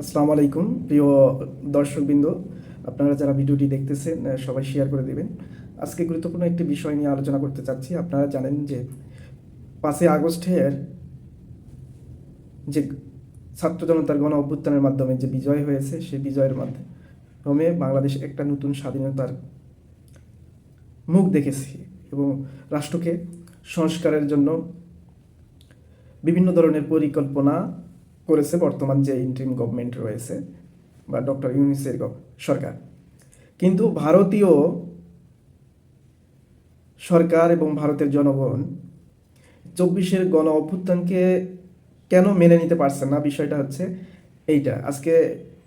আসসালামু আলাইকুম, প্রিয় দর্শকবৃন্দ। আপনারা যারা ভিডিওটি দেখতেছেন সবাই শেয়ার করে দেবেন। আজকে গুরুত্বপূর্ণ একটি বিষয় নিয়ে আলোচনা করতে চাচ্ছি। আপনারা জানেন যে পাঁচই আগস্টের যে ছাত্র জনতার গণ অভ্যুত্থানের মাধ্যমে যে বিজয় হয়েছে সেই বিজয়ের মাধ্যমে বাংলাদেশ একটা নতুন স্বাধীনতার মুখ দেখেছি এবং রাষ্ট্রকে সংস্কারের জন্য বিভিন্ন ধরনের পরিকল্পনা করেছে বর্তমান যে ইন্টারিম গভর্নমেন্ট রয়েছে বা ডক্টর ইউনিসের সরকার। কিন্তু ভারতীয় সরকার এবং ভারতের জনগণ চব্বিশের গণ অভ্যুত্থানকে কেন মেনে নিতে পারছে না? বিষয়টা হচ্ছে এইটা। আজকে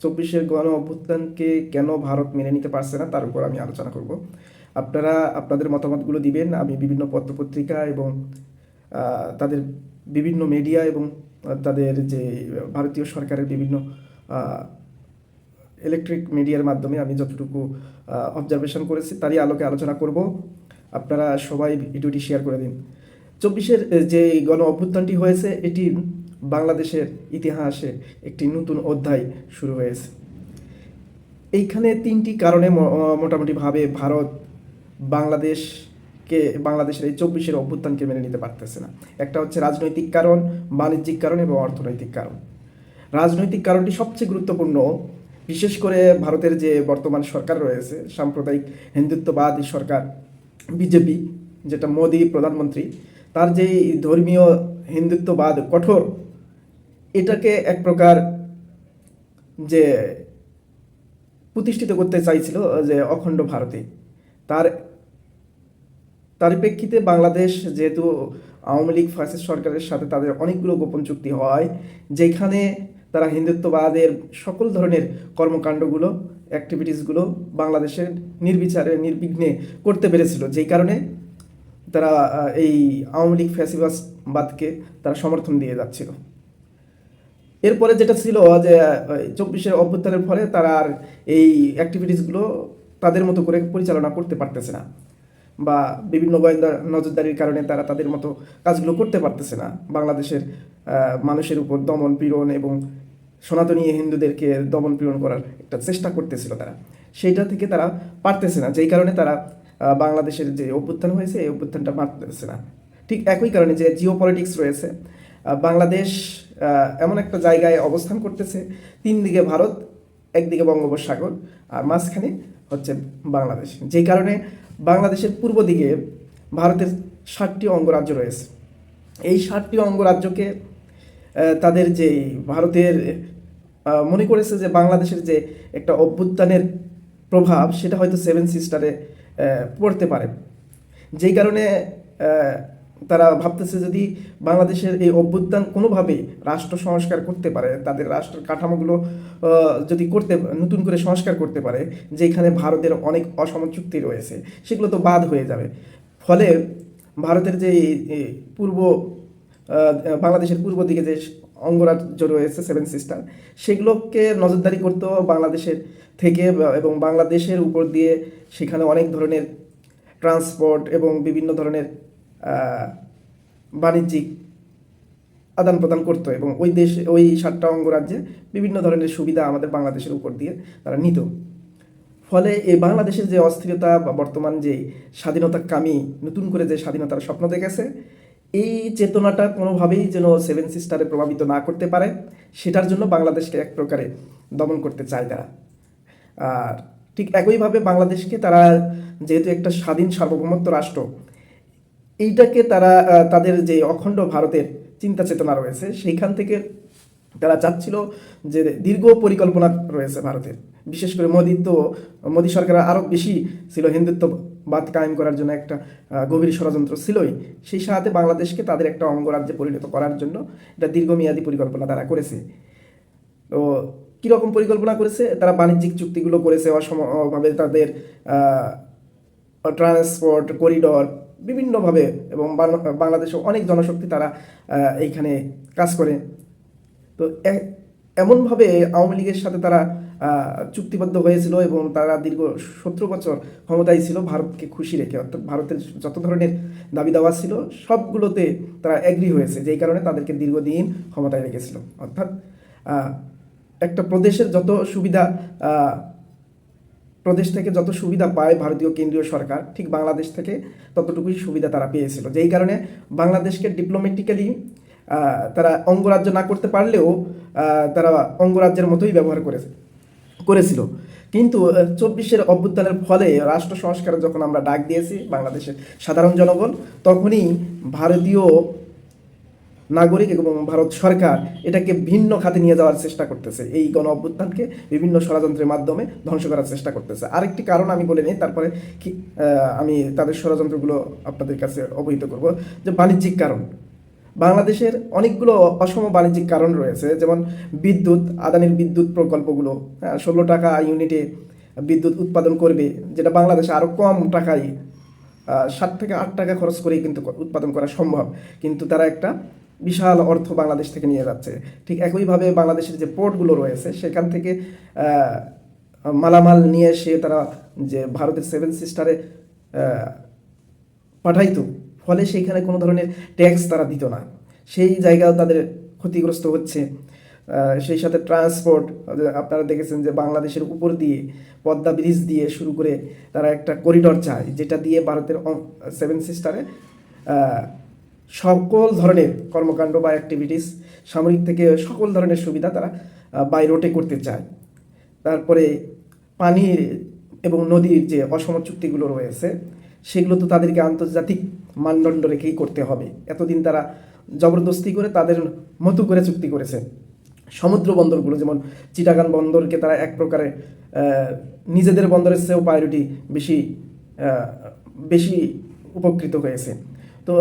চব্বিশের গণ অভ্যুত্থানকে কেন ভারত মেনে নিতে পারছে না, তার উপর আমি আলোচনা করব। আপনারা আপনাদের মতামতগুলো দিবেন। আমি বিভিন্ন পত্রপত্রিকা এবং তাদের বিভিন্ন মিডিয়া এবং তাদের যে ভারতীয় সরকারের বিভিন্ন ইলেকট্রিক মিডিয়ার মাধ্যমে আমি যতটুকু অবজারভেশন করেছি তারই আলোকে আলোচনা করব। আপনারা সবাই ভিডিওটি শেয়ার করে দিন। চব্বিশের যে গণ অভ্যুত্থানটি হয়েছে, এটি বাংলাদেশের ইতিহাসে একটি নতুন অধ্যায় শুরু হয়েছে। এইখানে তিনটি কারণে মোটামুটিভাবে ভারত বাংলাদেশকে বাংলাদেশের এই চব্বিশের অভ্যুত্থানকে মেনে নিতে পারতেছে না। একটা হচ্ছে রাজনৈতিক কারণ, বাণিজ্যিক কারণ এবং অর্থনৈতিক কারণ। রাজনৈতিক কারণটি সবচেয়ে গুরুত্বপূর্ণ, বিশেষ করে ভারতের যে বর্তমান সরকার রয়েছে, সাম্প্রদায়িক হিন্দুত্ববাদী সরকার, বিজেপি, যেটা মোদী প্রধানমন্ত্রী, তার যেই ধর্মীয় হিন্দুত্ববাদ কঠোর, এটাকে এক প্রকার যে প্রতিষ্ঠিত করতে চাইছিল, যে অখণ্ড ভারতে। তার তার প্রেক্ষিতে বাংলাদেশ যেহেতু আওয়ামী লীগ ফ্যাসিস্ট সরকারের সাথে তাদের অনেকগুলো গোপন চুক্তি হয়, যেখানে তারা হিন্দুত্ববাদের সকল ধরনের কর্মকাণ্ডগুলো অ্যাক্টিভিটিসগুলো বাংলাদেশের নির্বিচারে, নির্বিঘ্নে করতে পেরেছিল। যেই কারণে তারা এই আওয়ামী লীগ ফ্যাসিবাদকে তারা সমর্থন দিয়ে যাচ্ছিল। এরপরে যেটা ছিল যে চব্বিশের অভ্যুত্থানের ফলে তারা আর এই অ্যাক্টিভিটিসগুলো তাদের মতো করে পরিচালনা করতে পারতেছে না। বা বিভিন্ন গোয়েন্দা নজরদারির কারণে তারা তাদের মতো কাজগুলো করতে পারতেছে না। বাংলাদেশের মানুষের উপর দমন পীড়ন এবং সনাতনী হিন্দুদেরকে দমন পীড়ন করার একটা চেষ্টা করতেছিল তারা। সেইটা থেকে তারা পারতেছে না, যেই কারণে তারা বাংলাদেশের যে অভ্যুত্থান হয়েছে, এই অভ্যুত্থানটা পারতেছে না। ঠিক একই কারণে যে জিও পলিটিক্স রয়েছে বাংলাদেশ এমন একটা জায়গায় অবস্থান করতেছে, তিন দিকে ভারত, একদিকে বঙ্গোপসাগর, আর মাঝখানে হচ্ছে বাংলাদেশ। যেই কারণে বাংলাদেশের পূর্ব দিকে ভারতের ষাটটি অঙ্গরাজ্য রয়েছে। এই ষাটটি অঙ্গরাজ্যকে তাদের যে ভারতের মনে করেছে যে বাংলাদেশের যে একটা অভ্যুত্থানের প্রভাব, সেটা হয়তো সেভেন সিস্টারে পড়তে পারে। যেই কারণে তারা ভাবতেছে যদি বাংলাদেশের এই অভ্যুত্থান কোনোভাবেই রাষ্ট্র সংস্কার করতে পারে, তাদের রাষ্ট্র কাঠামোগুলো যদি করতে, নতুন করে সংস্কার করতে পারে, যেখানে ভারতের অনেক অসম চুক্তি রয়েছে, সেগুলো তো বাদ হয়ে যাবে। ফলে ভারতের যে পূর্ব বাংলাদেশের পূর্ব দিকে যে অঙ্গরাজ্য রয়েছে সেভেন সিস্টার সেগুলোকে নজরদারি করতেও বাংলাদেশের থেকে এবং বাংলাদেশের উপর দিয়ে সেখানে অনেক ধরনের ট্রান্সপোর্ট এবং বিভিন্ন ধরনের বাণিজ্যিক আদান প্রদান করতো এবং ওই দেশ, ওই সাতটা অঙ্গরাজ্যে বিভিন্ন ধরনের সুবিধা আমাদের বাংলাদেশের উপর দিয়ে তারা নিত। ফলে এই বাংলাদেশের যে অস্থিরতা বা বর্তমান যে স্বাধীনতা কামি নতুন করে যে স্বাধীনতার স্বপ্ন দেখেছে, এই চেতনাটা কোনোভাবেই যেন সেভেন সিস্টারে প্রভাবিত না করতে পারে, সেটার জন্য বাংলাদেশকে এক প্রকারে দমন করতে চায় তারা। আর ঠিক একইভাবে বাংলাদেশকে তারা যেহেতু একটা স্বাধীন সার্বভৌমত্ব রাষ্ট্র এইটাকে তারা তাদের যে অখণ্ড ভারতের চিন্তা চেতনা রয়েছে, সেইখান থেকে তারা চাচ্ছিল যে দীর্ঘ পরিকল্পনা রয়েছে ভারতের। বিশেষ করে মোদী তো, মোদী সরকার আরও বেশি ছিল হিন্দুত্ববাদ কায়েম করার জন্য একটা গভীর ষড়যন্ত্র ছিলই। সেই সাথে বাংলাদেশকে তাদের একটা অঙ্গরাজ্যে পরিণত করার জন্য এটা দীর্ঘমেয়াদী পরিকল্পনা তারা করেছে। তো কীরকম পরিকল্পনা করেছে? তারা বাণিজ্যিক চুক্তিগুলো করেছে অসমভাবে তাদের ট্রান্সপোর্ট করিডর বিভিন্নভাবে এবং বাংলাদেশে অনেক জনশক্তি তারা এইখানে কাজ করে। তো এমনভাবে আওয়ামী লীগের সাথে তারা চুক্তিবদ্ধ হয়েছিল এবং তারা দীর্ঘ সতেরো বছর ক্ষমতায় ছিল, ভারতকে খুশি রেখে। অর্থাৎ ভারতের যত ধরনের দাবি দাওয়া ছিল, সবগুলোতে তারা এগ্রি হয়েছে যেই কারণে তাদেরকে দীর্ঘদিন ক্ষমতায় রেখেছিল। অর্থাৎ একটা প্রদেশের যত সুবিধা প্রদেশ থেকে যত সুবিধা পায় ভারতীয় কেন্দ্রীয় সরকার, ঠিক বাংলাদেশ থেকে ততটুকুই সুবিধা তারা পেয়েছিল। যেই কারণে বাংলাদেশকে ডিপ্লোমেটিক্যালি তারা অঙ্গরাজ্য না করতে পারলেও তারা অঙ্গরাজ্যের মতোই ব্যবহার করেছে করেছিল। কিন্তু চব্বিশের অভ্যুত্থানের ফলে রাষ্ট্র সংস্কার যখন আমরা ডাক দিয়েছি বাংলাদেশের সাধারণ জনগণ, তখনই ভারতীয় নাগরিক এবং ভারত সরকার এটাকে ভিন্ন খাতে নিয়ে যাওয়ার চেষ্টা করতেছে। এই গণ অভ্যুত্থানকে বিভিন্ন ষড়যন্ত্রের মাধ্যমে ধ্বংস করার চেষ্টা করতেছে। আরেকটি কারণ আমি বলে নিই, তারপরে কি আমি তাদের ষড়যন্ত্রগুলো আপনাদের কাছে অবহিত করব। যে বাণিজ্যিক কারণ। বাংলাদেশের অনেকগুলো অসম বাণিজ্যিক কারণ রয়েছে, যেমন বিদ্যুৎ, আদানির বিদ্যুৎ প্রকল্পগুলো ষোলো টাকা ইউনিটে বিদ্যুৎ উৎপাদন করবে, যেটা বাংলাদেশে আরও কম টাকায় সাত থেকে আট টাকা খরচ করেই কিন্তু উৎপাদন করা সম্ভব। কিন্তু তারা একটা বিশাল অর্থ বাংলাদেশ থেকে নিয়ে যাচ্ছে। ঠিক একইভাবে বাংলাদেশের যে পোর্টগুলো রয়েছে, সেখান থেকে মালামাল নিয়ে এসে তারা যে ভারতের সেভেন সিস্টারে পাঠাইতো, ফলে সেইখানে কোনো ধরনের ট্যাক্স তারা দিত না। সেই জায়গাও তাদের ক্ষতিগ্রস্ত হচ্ছে। সেই সাথে ট্রান্সপোর্ট, আপনারা দেখেছেন যে বাংলাদেশের উপর দিয়ে, পদ্মা ব্রিজ দিয়ে শুরু করে তারা একটা করিডর চায়, যেটা দিয়ে ভারতের সেভেন সিস্টারে সকল ধরনের কর্মকাণ্ড বা অ্যাক্টিভিটিস সামরিক থেকে সকল ধরনের সুবিধা তারা বাই রোটে করতে চায়। তারপরে পানির এবং নদীর যে অসম চুক্তিগুলো রয়েছে, সেগুলো তো তাদেরকে আন্তর্জাতিক মানদণ্ড রেখেই করতে হবে। এতদিন তারা জবরদস্তি করে তাদের মতো করে চুক্তি করেছে। সমুদ্র বন্দরগুলো যেমন চিটাগান বন্দরকে তারা এক প্রকারে নিজেদের বন্দরের চেয়েও প্রায়োরিটি বেশি বেশি উপকৃত হয়েছে। তো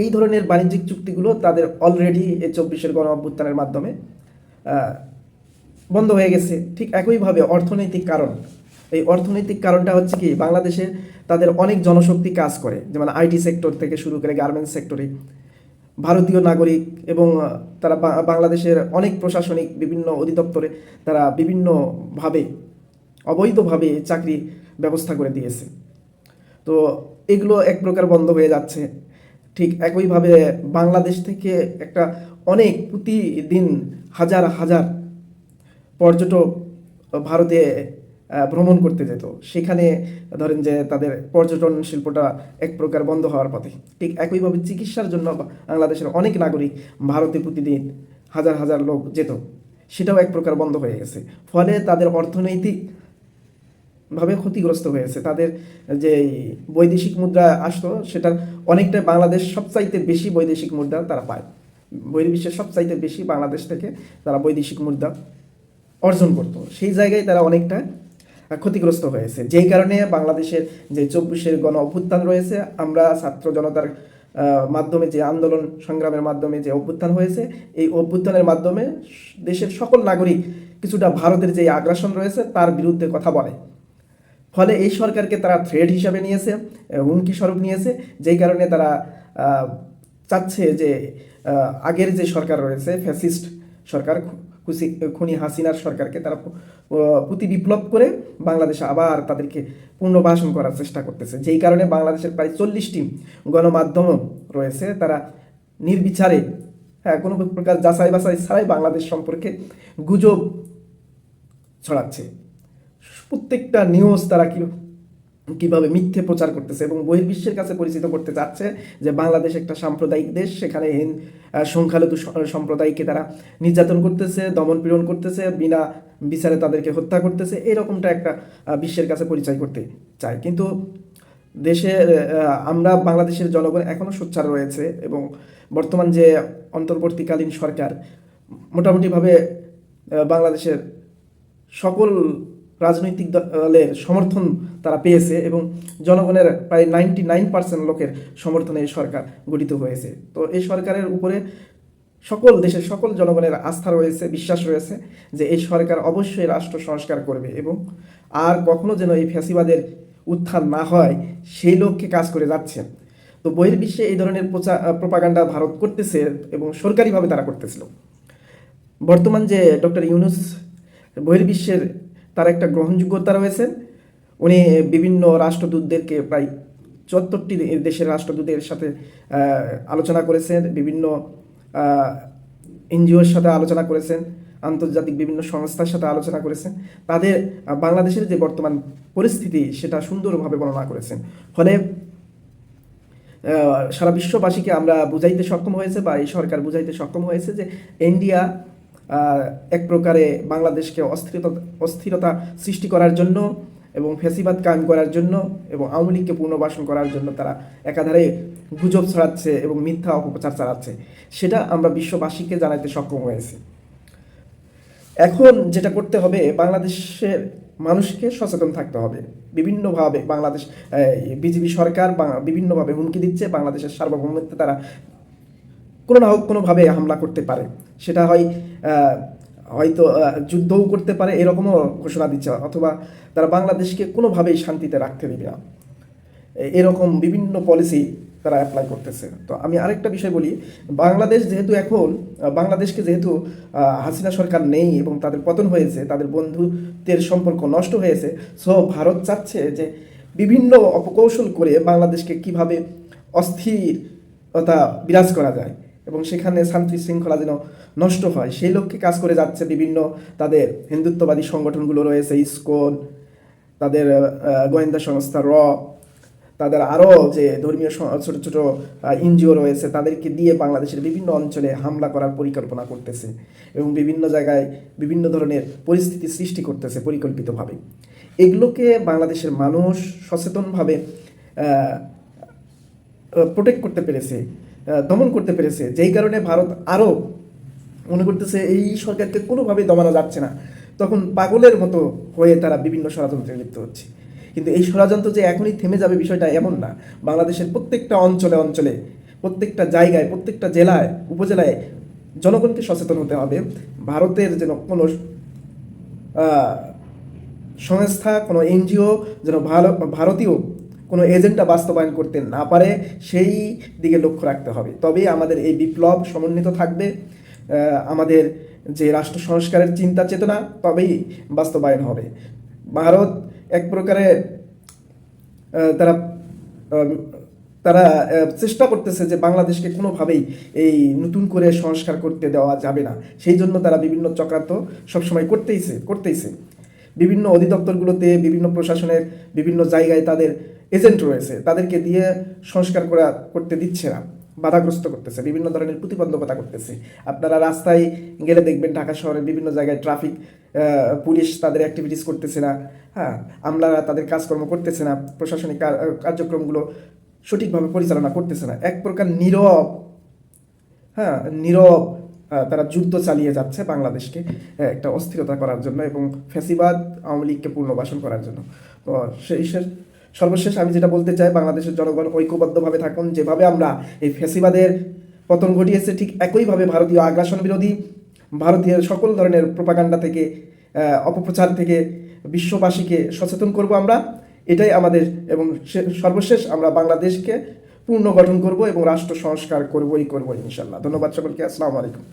এই ধরনের বাণিজ্যিক চুক্তিগুলো তাদের অলরেডি এই চব্বিশের গণ অভ্যুত্থানের মাধ্যমে বন্ধ হয়ে গেছে। ঠিক একইভাবে অর্থনৈতিক কারণ। এই অর্থনৈতিক কারণটা হচ্ছে কি? বাংলাদেশে তাদের অনেক জনশক্তি কাজ করে। যেমন আইটি সেক্টর থেকে শুরু করে গার্মেন্টস সেক্টরে। ভারতীয় নাগরিক এবং তারা বাংলাদেশের অনেক প্রশাসনিক বিভিন্ন অধিদপ্তরে তারা বিভিন্নভাবে, অবৈধভাবে চাকরি ব্যবস্থা করে দিয়েছে। তো এগুলো এক প্রকার বন্ধ হয়ে যাচ্ছে। ঠিক একইভাবে বাংলাদেশ থেকে একটা অনেক প্রতিদিন হাজার হাজার পর্যটক ভারতে ভ্রমণ করতে যেত। সেখানে ধরেন যে তাদের পর্যটন শিল্পটা এক প্রকার বন্ধ হওয়ার পথে। ঠিক একইভাবে চিকিৎসার জন্য বাংলাদেশের অনেক নাগরিক ভারতে প্রতিদিন হাজার হাজার লোক যেত। সেটাও এক প্রকার বন্ধ হয়ে গেছে। ফলে তাদের অর্থনৈতিক ভাবে ক্ষতিগ্রস্ত হয়েছে। তাদের যে বৈদেশিক মুদ্রা আসতো, সেটার অনেকটা বাংলাদেশ সবচাইতে বেশি বৈদেশিক মুদ্রা তারা পায়। বহির্বিশ্বের সবচাইতে বেশি বাংলাদেশ থেকে তারা বৈদেশিক মুদ্রা অর্জন করতো। সেই জায়গায় তারা অনেকটা ক্ষতিগ্রস্ত হয়েছে। যেই কারণে বাংলাদেশের যে চব্বিশের গণ অভ্যুত্থান রয়েছে, আমরা ছাত্র জনতার মাধ্যমে যে আন্দোলন সংগ্রামের মাধ্যমে যে অভ্যুত্থান হয়েছে, এই অভ্যুত্থানের মাধ্যমে দেশের সকল নাগরিক কিছুটা ভারতের যে আগ্রাসন রয়েছে, তার বিরুদ্ধে কথা বলে। ফলে এই সরকারকে তারা থ্রেড হিসাবে নিয়েছে হুমকি স্বরূপ নিয়েছে, যেই কারণে তারা চাচ্ছে যে আগের যে সরকার রয়েছে ফ্যাসিস্ট সরকার খুশি, খুনি হাসিনার সরকারকে তারা প্রতি বিপ্লব করে বাংলাদেশে আবার তাদেরকে পুনর্বাসন করার চেষ্টা করতেছে। যেই কারণে বাংলাদেশের প্রায় চল্লিশটি গণমাধ্যম রয়েছে, তারা নির্বিচারে হ্যাঁ কোনো প্রকার যাচাই বাছাই ছাড়াই বাংলাদেশ সম্পর্কে গুজব ছড়াচ্ছে। প্রত্যেকটা নিউজ তারা কি কীভাবে মিথ্যে প্রচার করতেছে এবং বহির্বিশ্বের কাছে পরিচিত করতে চাচ্ছে যে বাংলাদেশ একটা সাম্প্রদায়িক দেশ, সেখানে হিন- সংখ্যালঘু সম্প্রদায়কে তারা নির্যাতন করতেছে, দমন পীড়ন করতেছে, বিনা বিচারে তাদেরকে হত্যা করতেছে, এরকমটা একটা বিশ্বের কাছে পরিচয় করতে চায়। কিন্তু দেশের আমরা বাংলাদেশের জনগণ এখনও সোচ্চার রয়েছে এবং বর্তমান যে অন্তর্বর্তীকালীন সরকার, মোটামুটিভাবে বাংলাদেশের সকল রাজনৈতিক দলের সমর্থন তারা পেয়েছে এবং জনগণের প্রায় নাইনটি নাইন পার্সেন্ট লোকের সমর্থনে এই সরকার গঠিত হয়েছে। তো এই সরকারের উপরে সকল দেশের সকল জনগণের আস্থা রয়েছে, বিশ্বাস রয়েছে যে এই সরকার অবশ্যই রাষ্ট্র সংস্কার করবে এবং আর কখনো যেন এই ফ্যাসিবাদের উত্থান না হয়, সেই লক্ষ্যে কাজ করে যাচ্ছে। তো বহির্বিশ্বে এই ধরনের প্রচার প্রপাগান্ডা ভারত করতেছে এবং সরকারিভাবে তারা করতেছিল। বর্তমান যে ডক্টর ইউনুস বহির্বিশ্বের তার একটা গ্রহণযোগ্যতা রয়েছে। উনি বিভিন্ন রাষ্ট্রদূতদেরকে প্রায় চুয়াত্তরটি দেশের রাষ্ট্রদূতের সাথে আলোচনা করেছেন, বিভিন্ন এনজিওর সাথে আলোচনা করেছেন, আন্তর্জাতিক বিভিন্ন সংস্থার সাথে আলোচনা করেছেন। তাদের বাংলাদেশের যে বর্তমান পরিস্থিতি, সেটা সুন্দরভাবে বর্ণনা করেছেন। ফলে সারা বিশ্ববাসীকে আমরা বুঝাইতে সক্ষম হয়েছে বা এই সরকার বুঝাইতে সক্ষম হয়েছে যে, ইন্ডিয়া এক প্রকারে বাংলাদেশকে অস্থিরতা অস্থিরতা সৃষ্টি করার জন্য এবং ফেসিবাদ কায়েম করার জন্য এবং আওয়ামী লীগকে পুনর্বাসন করার জন্য তারা একাধারে গুজব ছড়াচ্ছে এবং মিথ্যা অপপ্রচার চালাচ্ছে। সেটা আমরা বিশ্ববাসীকে জানাইতে সক্ষম হয়েছি। এখন যেটা করতে হবে, বাংলাদেশের মানুষকে সচেতন থাকতে হবে। বিভিন্নভাবে বাংলাদেশ বিজেপি সরকার বিভিন্নভাবে হুমকি দিচ্ছে, বাংলাদেশের সার্বভৌমত্বে তারা কোনো না হোক কোনোভাবে হামলা করতে পারে। সেটা হয় হয়তো যুদ্ধও করতে পারে, এরকমও ঘোষণা দিচ্ছে, অথবা তারা বাংলাদেশকে কোনোভাবেই শান্তিতে রাখতে দেবে না। এরকম বিভিন্ন পলিসি তারা অ্যাপ্লাই করতেছে। তো আমি আরেকটা বিষয় বলি, বাংলাদেশ যেহেতু এখন বাংলাদেশকে যেহেতু হাসিনা সরকার নেই এবং তাদের পতন হয়েছে, তাদের বন্ধুত্বের সম্পর্ক নষ্ট হয়েছে সো ভারত চাচ্ছে যে বিভিন্ন অপকৌশল করে বাংলাদেশকে কীভাবে অস্থিরতা বিরাজ করা যায়। এবং সেখানে শান্তি শৃঙ্খলা যেন নষ্ট হয়। সেই লক্ষ্যে কাজ করে যাচ্ছে বিভিন্ন তাদের হিন্দুত্ববাদী সংগঠনগুলো রয়েছে, ইসকন, তাদের গোয়েন্দা সংস্থা র, তাদের আরও যে ধর্মীয় ছোট ছোট এনজিও রয়েছে, তাদেরকে দিয়ে বাংলাদেশের বিভিন্ন অঞ্চলে হামলা করার পরিকল্পনা করতেছে এবং বিভিন্ন জায়গায় বিভিন্ন ধরনের পরিস্থিতি সৃষ্টি করতেছে পরিকল্পিতভাবে। এগুলোকে বাংলাদেশের মানুষ সচেতনভাবে প্রোটেক্ট করতে পেরেছে। দমন করতে পেরেছে। যেই কারণে ভারত আরও মনে করতেছে, এই সরকারকে কোনোভাবেই দমানো যাচ্ছে না। তখন পাগলের মতো হয়ে তারা বিভিন্ন ষড়যন্ত্রে লিপ্ত হচ্ছে। কিন্তু এই ষড়যন্ত্র যে এখনই থেমে যাবে বিষয়টা এমন না। বাংলাদেশের প্রত্যেকটা অঞ্চলে অঞ্চলে, প্রত্যেকটা জায়গায়, প্রত্যেকটা জেলায়, উপজেলায় জনগণকে সচেতন হতে হবে। ভারতের যেন কোনো সংস্থা, কোনো এনজিও যেন ভালো, ভারতীয় কোনো এজেন্ডা বাস্তবায়ন করতে না পারে, সেই দিকে লক্ষ্য রাখতে হবে। তবেই আমাদের এই বিপ্লব সমন্বিত থাকবে। আমাদের যে রাষ্ট্র সংস্কারের চিন্তা চেতনা, তবেই বাস্তবায়ন হবে। ভারত এক প্রকারে তারা তারা চেষ্টা করতেছে যে বাংলাদেশকে কোনোভাবেই এই নতুন করে সংস্কার করতে দেওয়া যাবে না। সেই জন্য তারা বিভিন্ন চক্রান্ত সবসময় করতেইছে করতেইছে। বিভিন্ন অধিদপ্তরগুলোতে, বিভিন্ন প্রশাসনের বিভিন্ন জায়গায় তাদের এজেন্ট রয়েছে, তাদেরকে দিয়ে সংস্কার করা করতে দিচ্ছে না, বাধাগ্রস্ত করতেছে, বিভিন্ন ধরনের প্রতিবন্ধকতা করতেছে। আপনারা রাস্তায় গেলে দেখবেন ঢাকা শহরের বিভিন্ন জায়গায় ট্রাফিক পুলিশ তাদের অ্যাক্টিভিটিস করতেছে না হ্যাঁ আমলারা তাদের কাজকর্ম করতেছে না, প্রশাসনিক কার্যক্রমগুলো সঠিকভাবে পরিচালনা করতেছে না। এক প্রকার নীরব হ্যাঁ নীরব তারা যুদ্ধ চালিয়ে যাচ্ছে বাংলাদেশকে একটা অস্থিরতা করার জন্য এবং ফ্যাসিবাদ আওয়ামী লীগকে পুনর্বাসন করার জন্য। তো সেই সর্বশেষ আমি যেটা বলতে চাই, বাংলাদেশের জনগণ ঐক্যবদ্ধভাবে থাকুন। যেভাবে আমরা এই ফ্যাসিবাদের পতন ঘটিয়েছে, ঠিক একইভাবে ভারতীয় আগ্রাসন বিরোধী ভারতীয় সকল ধরনের প্রপাগান্ডা থেকে অপপ্রচার থেকে বিশ্ববাসীকে সচেতন করব আমরা। এটাই আমাদের এবং সর্বশেষ আমরা বাংলাদেশকে পুনর্গঠন করব এবং রাষ্ট্র সংস্কার করবই করব ইনশাল্লাহ ধন্যবাদ সকলকে। আসসালামু আলাইকুম।